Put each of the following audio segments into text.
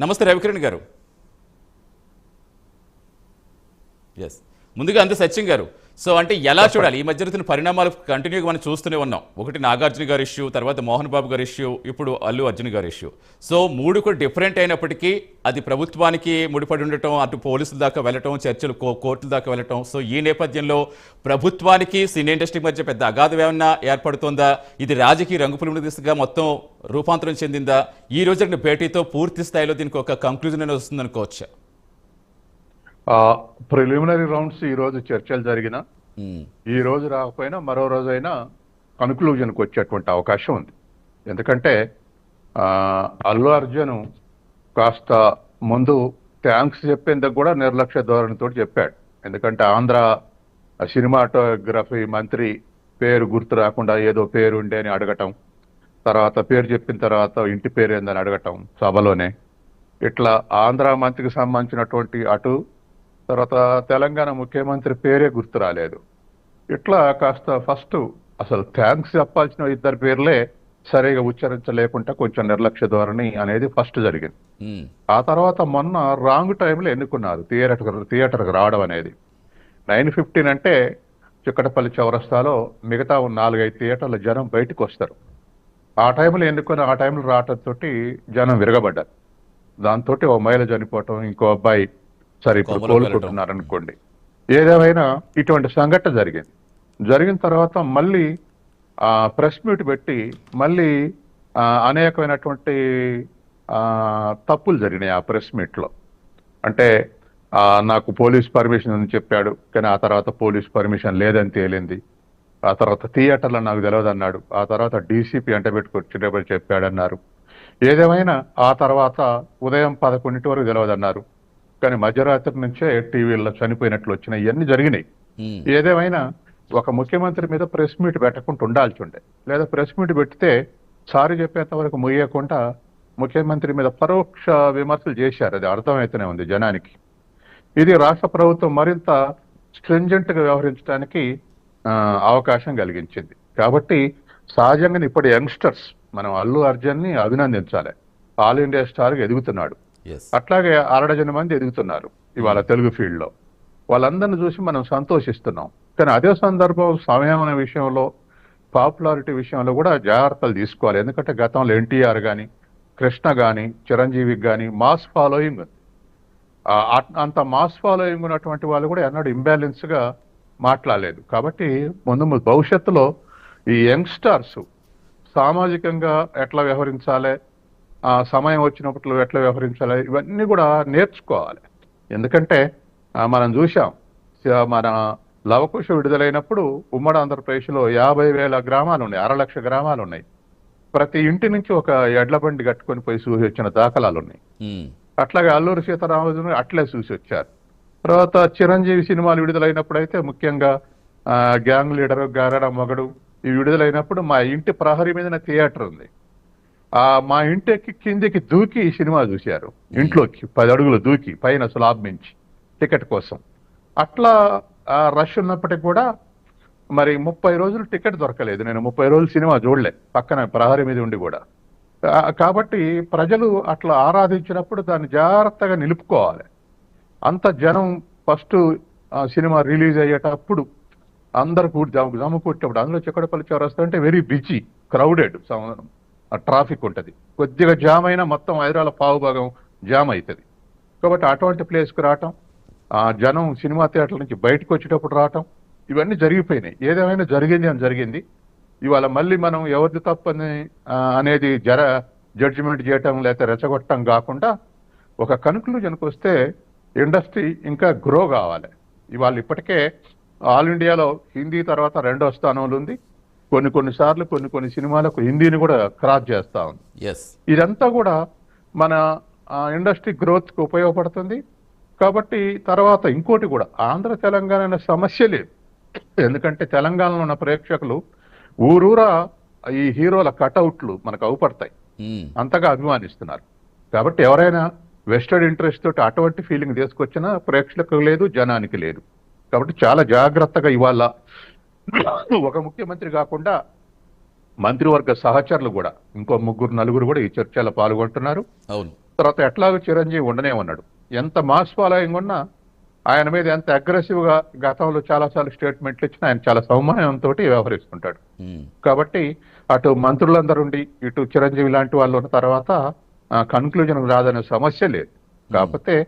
నమస్తే రవికిరణ్ గారు. ఎస్ ముందుగా అంతే సత్యం గారు సో అంటే ఎలా చూడాలి? ఈ మధ్య జరుగుతున్న పరిణామాలు కంటిన్యూగా మనం చూస్తూనే ఉన్నాం. ఒకటి నాగార్జున గారి ఇష్యూ తర్వాత మోహన్ బాబు గారి ఇష్యూ ఇప్పుడు అల్లు అర్జున్ గారి ఇష్యూ సో మూడు కూడా డిఫరెంట్ అయినప్పటికీ అది ప్రభుత్వానికి ముడిపడి ఉండటం అటు పోలీసుల దాకా వెళ్ళటం చర్చలు కో- కోర్టుల దాకా వెళ్ళటం. సో ఈ నేపథ్యంలో ప్రభుత్వానికి సినీ ఇండస్ట్రీ మధ్య పెద్ద అగాధం ఏమన్నా ఏర్పడుతుందా? ఇది రాజకీయ రంగుపుల దిశగా మొత్తం రూపాంతరం చెందిందా? ఈ రోజు భేటీతో పూర్తి స్థాయిలో దీనికి ఒక కంక్లూజన్ అనేది వస్తుంది అనుకోవచ్చా ప్రిలిమినరీ రౌండ్స్ ఈ రోజు చర్చలు జరిగిన ఈ రోజు రాకపోయినా మరో రోజైనా కన్క్లూజన్కి వచ్చేటువంటి అవకాశం ఉంది. ఎందుకంటే అల్లు అర్జున్ కాస్త ముందు థ్యాంక్స్ చెప్పేందుకు కూడా నిర్లక్ష్య ధోరణితో చెప్పాడు. ఎందుకంటే ఆంధ్ర సినిమాటోగ్రఫీ మంత్రి పేరు గుర్తు రాకుండా ఏదో పేరు ఉండే అని అడగటం తర్వాత పేరు చెప్పిన తర్వాత ఇంటి పేరు ఏందని అడగటం సభలోనే. ఇట్లా ఆంధ్ర మంత్రికి సంబంధించినటువంటి అటు తర్వాత తెలంగాణ ముఖ్యమంత్రి పేరే గుర్తు రాలేదు. ఇట్లా కాస్త ఫస్ట్ అసలు థ్యాంక్స్ చెప్పాల్సిన ఇద్దరు పేర్లే సరిగా ఉచ్చరించలేకుండా కొంచెం నిర్లక్ష్య ధోరణి అనేది ఫస్ట్ జరిగింది. ఆ తర్వాత మొన్న రాంగ్ టైంలో ఎన్నుకున్నారు థియేటర్ థియేటర్కి రావడం అనేది. నైన్ ఫిఫ్టీన్ అంటే చిక్కటపల్లి చౌరస్తాలో మిగతా ఉన్న నాలుగైదు థియేటర్ల జనం బయటకు వస్తారు. ఆ టైంలో ఎన్నుకొని ఆ టైంలో రావటంతో జనం విరగబడ్డారు. దాంతో ఓ మహిళ చనిపోవటం ఇంకో అబ్బాయి సరే ఇప్పుడు. కోలుకుంటున్నారు అనుకోండి. ఏదేమైనా ఇటువంటి సంఘటన జరిగింది. జరిగిన తర్వాత మళ్ళీ ఆ ప్రెస్ మీట్ పెట్టి మళ్ళీ అనేకమైనటువంటి ఆ, తప్పులు జరిగినాయి ఆ ప్రెస్ మీట్లో. అంటే నాకు పోలీస్ పర్మిషన్ అని చెప్పాడు కానీ ఆ తర్వాత పోలీస్ పర్మిషన్ లేదని తేలింది. ఆ తర్వాత థియేటర్లో నాకు తెలియదు అన్నాడు. ఆ తర్వాత డీసీపీ అంట పెట్టుకొచ్చేటప్పుడు చెప్పాడన్నారు. ఏదేమైనా ఆ తర్వాత ఉదయం పదకొండింటి వరకు తెలియదన్నారు కానీ మధ్యరాత్రి నుంచే టీవీల్లో చనిపోయినట్లు వచ్చినాయి. ఇవన్నీ జరిగినాయి. ఏదేమైనా ఒక ముఖ్యమంత్రి మీద ప్రెస్ మీట్ పెట్టకుండా ఉండాల్సి ఉండే. లేదా ప్రెస్ మీట్ పెడితే సారీ చెప్పేంత వరకు ముయ్యకుండా ముఖ్యమంత్రి మీద పరోక్ష విమర్శలు చేశారు. అది అర్థమైతేనే ఉంది జనానికి. ఇది రాష్ట్ర ప్రభుత్వం మరింత స్ట్రింజెంట్గా వ్యవహరించడానికి అవకాశం కలిగించింది. కాబట్టి సహజంగా ఇప్పుడు యంగ్స్టర్స్ మనం అల్లు అర్జున్ని అభినందించాలి. ఆల్ ఇండియా స్టార్గా ఎదుగుతున్నాడు. అట్లాగే అరడజన మంది ఎదుగుతున్నారు ఇవాళ తెలుగు ఫీల్డ్లో వాళ్ళందరిని చూసి మనం సంతోషిస్తున్నాం. కానీ అదే సందర్భం సమయం అనే విషయంలో పాపులారిటీ విషయంలో కూడా జాగ్రత్తలు తీసుకోవాలి. ఎందుకంటే గతంలో ఎన్టీఆర్ కానీ కృష్ణ కానీ చిరంజీవికి కానీ మాస్ ఫాలోయింగ్ అంత మాస్ ఫాలోయింగ్ ఉన్నటువంటి వాళ్ళు కూడా ఎన్నడూ ఇంబ్యాలెన్స్గా మాట్లాడలేదు. కాబట్టి ముందు ముందు భవిష్యత్తులో ఈ యంగ్స్టర్స్ సామాజికంగా ఎట్లా వ్యవహరించాలి ఆ సమయం వచ్చినప్పుడు ఎట్లా వ్యవహరించాలి? ఇవన్నీ కూడా నేర్చుకోవాలి. ఎందుకంటే మనం చూసాం మన లవకుశ విడుదలైనప్పుడు ఉమ్మడి ఆంధ్రప్రదేశ్లో యాభై వేల గ్రామాలు ఉన్నాయి అర లక్ష గ్రామాలు ఉన్నాయి ప్రతి ఇంటి నుంచి ఒక ఎడ్ల బండి కట్టుకొని పోయి చూసి వచ్చిన దాఖలాలు ఉన్నాయి అట్లాగే అల్లూరి సీతారామరాజును అట్లే చూసి వచ్చారు. తర్వాత చిరంజీవి సినిమాలు విడుదలైనప్పుడు అయితే ముఖ్యంగా ఆ, గ్యాంగ్ లీడర్ గారడ మొగడు ఇవి విడుదలైనప్పుడు మా ఇంటి ప్రహరీ మీద థియేటర్ ఉంది. ఆ మా ఇంటికి కిందికి దూకి ఈ సినిమా చూశారు. ఇంట్లోకి పది అడుగులు దూకి పైన స్లాబ్ మించి టికెట్ కోసం. అట్లా ఆ, రష్ ఉన్నప్పటికి కూడా మరి ముప్పై రోజులు టికెట్ దొరకలేదు. నేను ముప్పై రోజులు సినిమా చూడలే పక్కన ప్రహరీ మీద ఉండి కూడా. కాబట్టి ప్రజలు అట్లా ఆరాధించినప్పుడు దాన్ని జాగ్రత్తగా నిలుపుకోవాలి. అంత జనం ఫస్ట్ సినిమా రిలీజ్ అయ్యేటప్పుడు అందరు కూడి జమ జమ కూర్చేటప్పుడు అందులో చిక్కడపల్లి చౌరస్తా అంటే వెరీ బిజీ క్రౌడెడ్ ట్రాఫిక్ ఉంటుంది. కొద్దిగా జామ్ అయినా మొత్తం హైదరాబాద్ పావు భాగం జామ్ అవుతుంది కాబట్టి అటువంటి ప్లేస్కి రావటం జనం సినిమా థియేటర్ల నుంచి బయటకు వచ్చేటప్పుడు రావటం ఇవన్నీ జరిగిపోయినాయి. ఏదేమైనా జరిగింది అని జరిగింది. ఇవాళ మళ్ళీ మనం ఎవరిది తప్పని అనేది జర జడ్జిమెంట్ చేయటం లేకపోతే రెచ్చగొట్టడం కాకుండా ఒక కన్క్లూజన్కి వస్తే ఇండస్ట్రీ ఇంకా గ్రో కావాలి. ఇవాళ ఇప్పటికే ఆల్ ఇండియాలో హిందీ తర్వాత రెండో స్థానంలో ఉంది. కొన్ని కొన్ని సార్లు కొన్ని కొన్ని సినిమాలకు హిందీని కూడా క్రాస్ చేస్తా ఉంది. ఇదంతా కూడా మన ఆ, ఇండస్ట్రీ గ్రోత్కి ఉపయోగపడుతుంది. కాబట్టి తర్వాత ఇంకోటి కూడా ఆంధ్ర తెలంగాణ అనే సమస్య లేదు. ఎందుకంటే తెలంగాణలో ఉన్న ప్రేక్షకులు ఊరూరా ఈ హీరోల కటౌట్లు మనకు అవుపడతాయి. ఉమ్, అంతగా అభిమానిస్తున్నారు. కాబట్టి ఎవరైనా వెస్టర్డ్ ఇంట్రెస్ట్ తోటి అటువంటి ఫీలింగ్ తీసుకొచ్చినా ప్రేక్షకులకు లేదు జనానికి లేదు. కాబట్టి చాలా జాగ్రత్తగా ఇవాళ ఒక ముఖ్యమంత్రి కాకుండా మంత్రివర్గ సహచరులు కూడా ఇంకో ముగ్గురు నలుగురు కూడా ఈ చర్చలో పాల్గొంటున్నారు. అవును. తర్వాత ఎట్లాగో చిరంజీవి ఉండనే ఉన్నాడు. ఎంత మాస్ ఫాలోయింగ్ ఉన్నా ఆయన మీద ఎంత అగ్రెసివ్గా గతంలో చాలాసార్లు స్టేట్మెంట్లు ఇచ్చినా ఆయన చాలా సౌమ్యంతో వ్యవహరిస్తుంటాడు. కాబట్టి అటు మంత్రులందరుండి ఇటు చిరంజీవి లాంటి వాళ్ళు ఉన్న తర్వాత కన్క్లూజన్ రాదనే సమస్య లేదు. కాకపోతే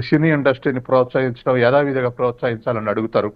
సినీ ఇండస్ట్రీని ప్రోత్సహించడం యథావిధిగా ప్రోత్సహించాలని అడుగుతారు.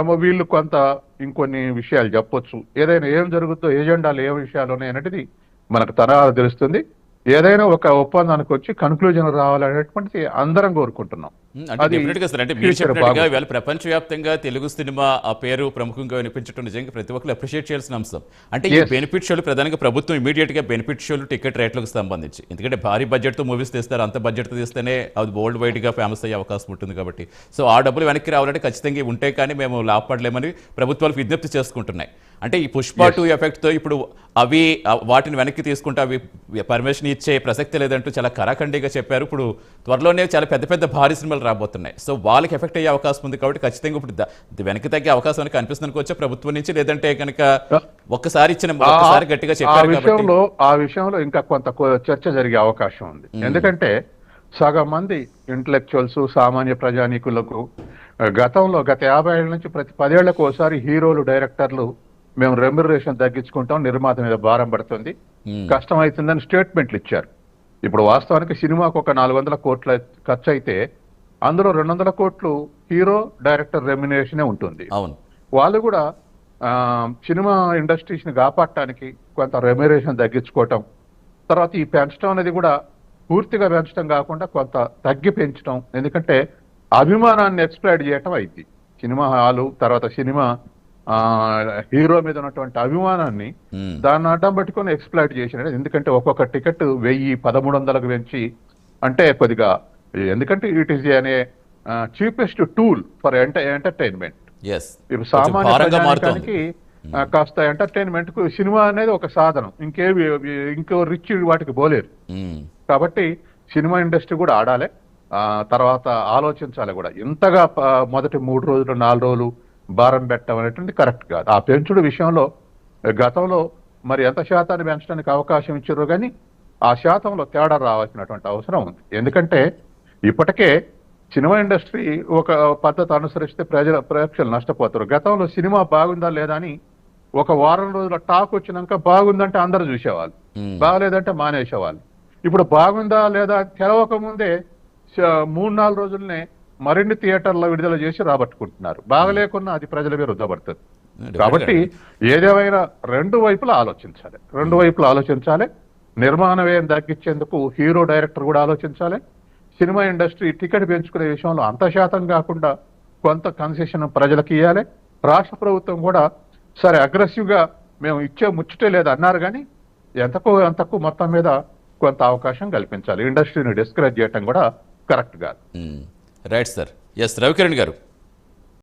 వీళ్ళు కొంత ఇంకొన్ని విషయాలు చెప్పొచ్చు. ఏదైనా ఏం జరుగుతుందో ఏజెండాలు ఏ విషయాలు ఉన్నాయనేది మనకు తరాలు తెలుస్తుంది. ఏదైనా ఒక ఒప్పందానికి వచ్చి కన్క్లూజన్ రావాలనేటువంటిది అందరం కోరుకుంటున్నాం. అంటే ప్రపంచవ్యాప్తంగా తెలుగు సినిమా ఆ పేరు ప్రముఖంగా వినిపించడం నిజంగా ప్రతి ఒక్కరు అప్రిషియేట్ చేయాల్సిన అంశం. అంటే ఈ. బెనిఫిట్ షోలు ప్రధానంగా ప్రభుత్వం ఇమీడియట్గా బెనిఫిట్ షోలు టికెట్ రేట్లకు సంబంధించి. ఎందుకంటే భారీ బడ్జెట్తో మూవీస్ తీస్తారు అంత బడ్జెట్తో తీస్తేనే అది వరల్డ్ వైడ్గా ఫేమస్ అయ్యే అవకాశం ఉంటుంది కాబట్టి. సో ఆ డబ్బులు వెనక్కి రావాలంటే ఖచ్చితంగా ఉంటే కానీ మేము లాభపడలేమని ప్రభుత్వాలు విజ్ఞప్తి చేసుకుంటున్నాయి. అంటే ఈ పుష్ప టూ ఎఫెక్ట్తో ఇప్పుడు అవి వాటిని వెనక్కి తీసుకుంటే అవి పర్మిషన్ ఇచ్చే ప్రసక్తి లేదంటూ చాలా కరాఖండిగా చెప్పారు. ఇప్పుడు త్వరలోనే చాలా పెద్ద పెద్ద భారీ సినిమాలు రాబోతున్నాయి. సో వాళ్ళకి ఎఫెక్ట్ అయ్యే అవకాశం ఉంది కాబట్టి ఖచ్చితంగా ఇప్పుడు వెనక్కి తగ్గే అవకాశం కనిపిస్తుంది వచ్చే ప్రభుత్వం నుంచి లేదంటే కనుక ఒక్కసారి ఇచ్చిన ఒక్కసారి గట్టిగా చెప్పారు విషయంలో ఆ విషయంలో ఇంకా కొంత చర్చ జరిగే అవకాశం ఉంది. ఎందుకంటే సగం మంది ఇంటలెక్చువల్స్ సామాన్య ప్రజానీకులకు గతంలో గత యాభై ఏళ్ళ నుంచి ప్రతి పదేళ్ళకు ఒకసారి హీరోలు డైరెక్టర్లు మేము రెమ్యునరేషన్ తగ్గించుకుంటాం నిర్మాత మీద భారం పడుతుంది. ఉమ్, కష్టం అవుతుందని స్టేట్మెంట్లు ఇచ్చారు. ఇప్పుడు వాస్తవానికి సినిమాకు ఒక నాలుగు వందల కోట్ల ఖర్చు అయితే అందులో రెండు వందల కోట్లు హీరో డైరెక్టర్ రెమ్యునేషనే ఉంటుంది. అవును. వాళ్ళు కూడా సినిమా ఇండస్ట్రీస్ని కాపాడటానికి కొంత రెమ్యురేషన్ తగ్గించుకోవటం తర్వాత ఈ పెంచడం అనేది కూడా పూర్తిగా పెంచడం కాకుండా కొంత తగ్గి పెంచడం ఎందుకంటే అభిమానాన్ని ఎక్స్ప్లైడ్ చేయటం అయింది. సినిమా హాలు తర్వాత సినిమా హీరో మీద ఉన్నటువంటి అభిమానాన్ని దాన్ని అడ్డం పెట్టుకొని ఎక్స్ప్లైట్ చేసినట్టు ఎందుకంటే ఒక్కొక్క టికెట్ వెయ్యి పదమూడు వందలకు పెంచి అంటే కొద్దిగా ఎందుకంటే ఇట్ ఈస్ అనే cheapest tool for entertainment yes. ఇప్పుడు కొంచెం సామాన్య భారంగా మారుతోంది. ప్రజానికానికి ఆ, కాస్త ఎంటర్టైన్మెంట్కు సినిమా అనేది ఒక సాధనం. ఇంకేవి ఇంకో రిచ్ వాటికి పోలేరు. కాబట్టి సినిమా ఇండస్ట్రీ కూడా ఆడాలి. ఆ, తర్వాత ఆలోచించాలి కూడా. ఇంతగా మొదటి మూడు రోజులు నాలుగు రోజులు భారం పెట్టడం అనేటువంటి కరెక్ట్ కాదు. ఆ పెంచుడు విషయంలో గతంలో మరి ఎంత శాతాన్ని పెంచడానికి అవకాశం ఇచ్చారో కానీ ఆ శాతంలో తేడా రావాల్సినటువంటి అవసరం ఉంది. ఎందుకంటే ఇప్పటికే సినిమా ఇండస్ట్రీ ఒక పద్ధతి అనుసరిస్తే ప్రజల ప్రేక్షకులు నష్టపోతారు. గతంలో సినిమా బాగుందా లేదా అని ఒక వారం రోజుల టాక్ వచ్చినాక బాగుందంటే అందరూ చూసేవాళ్ళు. బాగలేదంటే మానేసేవాళ్ళు. ఇప్పుడు బాగుందా లేదా తెలవక ముందే మూడు నాలుగు రోజులనే మరిన్ని థియేటర్లో విడుదల చేసి రాబట్టుకుంటున్నారు. బాగలేకున్నా అది ప్రజల మీద రుద్దబడుతుంది. కాబట్టి ఏదేమైనా రెండు వైపులా ఆలోచించాలి. రెండు వైపులా ఆలోచించాలి. నిర్మాణ వ్యయం తగ్గించేందుకు హీరో డైరెక్టర్ కూడా ఆలోచించాలి. సినిమా ఇండస్ట్రీ టికెట్ పెంచుకునే విషయంలో అంత శాతం కాకుండా కొంత కన్సెషన్ ప్రజలకు ఇవ్వాలి రాష్ట్ర ప్రభుత్వం కూడా సరే అగ్రెసివ్గా మేము ఇచ్చే ముచ్చటే లేదు అన్నారు కానీ ఎంతకు ఎంతకు మొత్తం మీద కొంత అవకాశం కల్పించాలి. ఇండస్ట్రీని డిస్కరేజ్ చేయటం కూడా కరెక్ట్ కాదు. Right sir. ఎస్ రవికిరణ్ గారు.